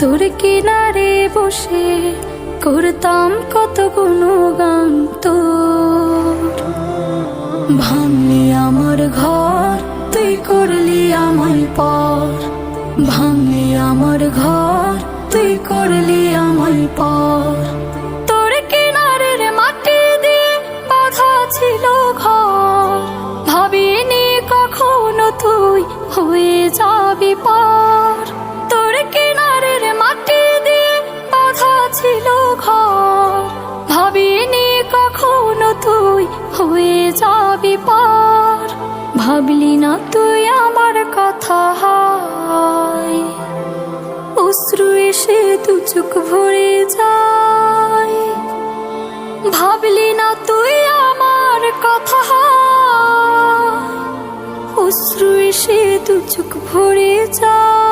তোর কিনারে বসে করতাম কত গুণগান তো ভাঙলি আমার ঘর, তুই করলি আমায় পর। ভাঙলি আমার ঘর, তুই করলি আমায় পর। তুই হয়ে যাবি পার। ভাবলি না তুই আমার কথা হয়। অশ্রু এসে দু চোখ ভরে যায়। ভাবলি না তুই আমার কথা অশ্রু এসে দু চোখ ভরে যায়।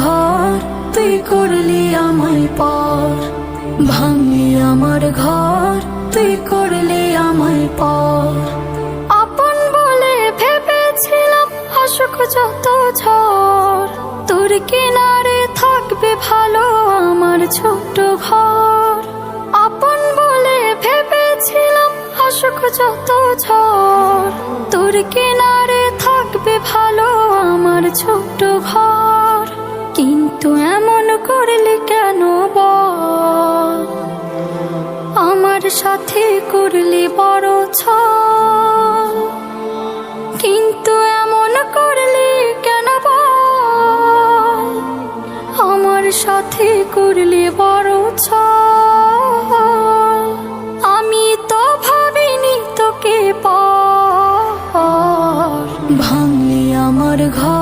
ঘর তুই করলি আমায় পর। ভাঙলি আমার ঘর তুই করলি আমায় পর। আপন বলে ভেবেছিলাম আসুক যত ঝড়। তোর কিনারে থাকবে ভালো আমার ছোট ঘর। আপন বলে ভেবেছিলাম আসুক যত ঝড়। তোর কিনারে থাকবে ভালো আমার ছোট ঘর। কিন্তু এমন করলে কেন আমার সাথে করলি বড় ছ কিন্তু এমন করলে কেন আমার সাথে করলি বড় ছ আমি তো ভাবিনি তোকে পর ভাঙলি আমার ঘর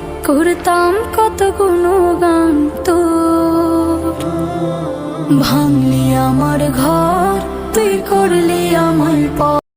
করতাম কত গুণগান তো। ভাঙলি আমার ঘর তুই করলি আমার